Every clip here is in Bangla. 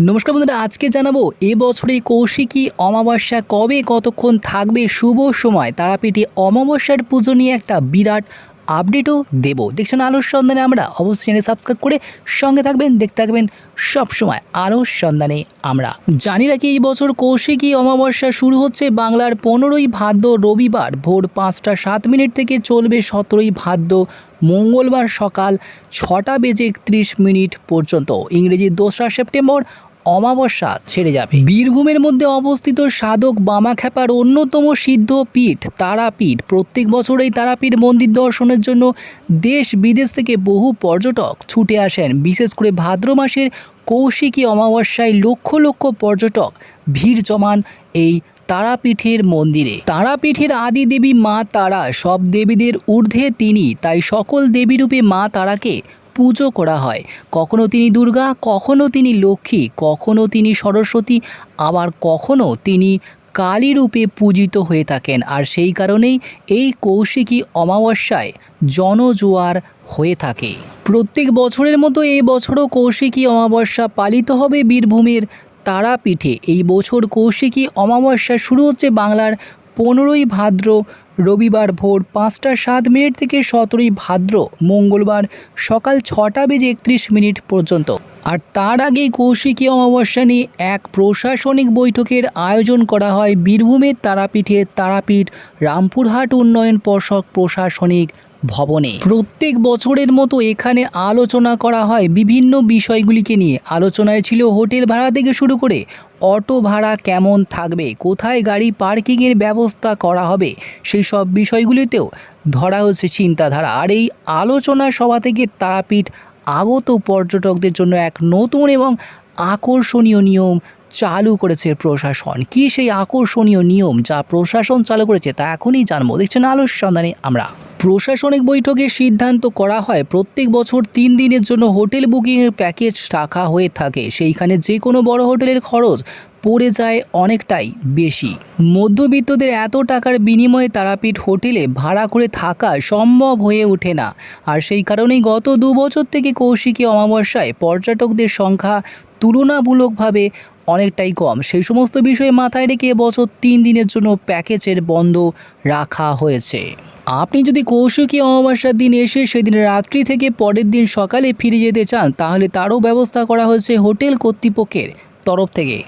নমস্কার বন্ধুরা, আজকে জানাব এবছরে কৌশিকী অমাবস্যা কবে কতক্ষণ থাকবে শুভ সময়? তারাপীঠে অমাবস্যার পুজো নিয়ে একটা বিরাট আপডেটও দেব। দেখছেন আলোর সন্ধানে আমরা। অবশ্যই চ্যানেল সাবস্ক্রাইব করে সঙ্গে থাকবেন, দেখতে থাকবেন। সব সময় আলোর সন্ধানে আমরা। জানি রাখি এই বছর কৌশিকী অমাবস্যা শুরু হচ্ছে। বাংলার পনেরোই ভাদ্র রবিবার ভোর পাঁচটা সাত মিনিট থেকে চলবে সতেরোই ভাদ্র মঙ্গলবার সকাল ছটা বেজে একত্রিশ মিনিট পর্যন্ত। ইংরেজি দোসরা সেপ্টেম্বর অমাবস্যা ছেড়ে যাবে। বীরভূমের মধ্যে অবস্থিত সাধক বামাখ্যাপার অন্যতম সিদ্ধ পীঠ, তারাপীঠ। প্রত্যেক বছর এই তারাপীঠ মন্দির দর্শনের জন্য দেশ বিদেশ থেকে বহু পর্যটক ছুটে আসেন। বিশেষ করে ভাদ্র মাসের কৌশিকী অমাবস্যায় লক্ষ লক্ষ পর্যটক ভিড় জমান এই তারাপীঠের মন্দিরে। তারাপীঠের আদি দেবী মা তারা, সব দেবীদের ঊর্ধ্বে তিনি, তাই সকল দেবীরূপে মা তারাকে পুজো করা হয়। কখনো তিনি দুর্গা, কখনো তিনি লক্ষ্মী, কখনো তিনি সরস্বতী, আবার কখনো তিনি কালী রূপে পূজিত হয়ে থাকেন। আর সেই কারণেই এই কৌশিকী অমাবস্যায় জনজোয়ার হয়ে থাকে। প্রত্যেক বছরের মতো এই বছরও কৌশিকী অমাবস্যা পালিত হবে বীরভূমের তারাপীঠে। এই বছর কৌশিকী অমাবস্যা শুরু হচ্ছে বাংলার পনেরোই ভাদ্র রবিবার ভোর পাঁচটা সাত মিনিট থেকে সতেরোই ভাদ্র মঙ্গলবার সকাল ছটা বেজে একত্রিশ মিনিট পর্যন্ত। আর তার আগেই কৌশিকী অমাবস্যা নিয়ে এক প্রশাসনিক বৈঠকের আয়োজন করা হয় বীরভূমের তারাপীঠের তারাপীঠ রামপুরহাট উন্নয়ন পর্ষদ প্রশাসনিক ভবনে। প্রত্যেক বছরের মতো এখানে আলোচনা করা হয় বিভিন্ন বিষয়গুলিকে নিয়ে। আলোচনায় ছিল হোটেল ভাড়া থেকে শুরু করে, অটো ভাড়া কেমন থাকবে, কোথায় গাড়ি পার্কিংয়ের ব্যবস্থা করা হবে সেই সব বিষয়গুলিতেও ধরা হচ্ছে চিন্তাধারা। আর এই আলোচনা সভা থেকে তারাপীঠ আগত পর্যটকদের জন্য এক নতুন এবং আকর্ষণীয় নিয়ম চালু করেছে প্রশাসন। কি সেই আকর্ষণীয় নিয়ম যা প্রশাসন চালু করেছে তা এখনই জানব। দেখছেন আলোর সন্ধানে আমরা। প্রশাসনিক বৈঠকে সিদ্ধান্ত করা হয়, প্রত্যেক বছর তিন দিনের জন্য হোটেল বুকিংয়ের প্যাকেজ রাখা হয়ে থাকে। সেইখানে যে কোনো বড় হোটেলের খরচ পড়ে যায় অনেকটাই বেশি। মধ্যবিত্তদের এত টাকার বিনিময়ে তারাপীঠ হোটেলে ভাড়া করে থাকা সম্ভব হয়ে ওঠে না। আর সেই কারণেই গত দু বছর থেকে কৌশিকী অমাবস্যায় পর্যটকদের সংখ্যা তুলনামূলকভাবে অনেকটাই কম। সেই সমস্ত বিষয়ে মাথায় রেখে এবছর তিন দিনের জন্য প্যাকেজের বন্ধ রাখা হয়েছে। আপনি যদি কৌশিকী অমাবস্যার দিন এসে সেদিন রাত্রি থেকে পরের দিন সকালে ফিরে যেতে চান, তাহলে তারও ব্যবস্থা করা হয়েছে হোটেল কর্তৃপক্ষের তরফ থেকে।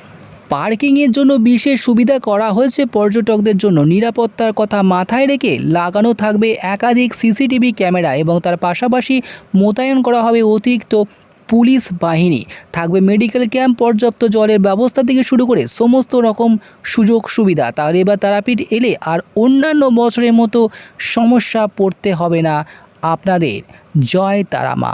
পার্কিংয়ের জন্য বিশেষ সুবিধা করা হয়েছে পর্যটকদের জন্য। নিরাপত্তার কথা মাথায় রেখে লাগানো থাকবে একাধিক সিসিটিভি ক্যামেরা এবং তার পাশাপাশি মোতায়েন করা হবে অতিরিক্ত পুলিশ বাহিনী। থাকবে মেডিকেল ক্যাম্প পর্যাপ্ত জলের ব্যবস্থা থেকে শুরু করে সমস্ত রকম সুযোগ সুবিধা। তাহলে এবার তারাপীঠ এলে আর অন্যান্য বছরের মতো সমস্যা পড়তে হবে না আপনাদের। জয় তারামা।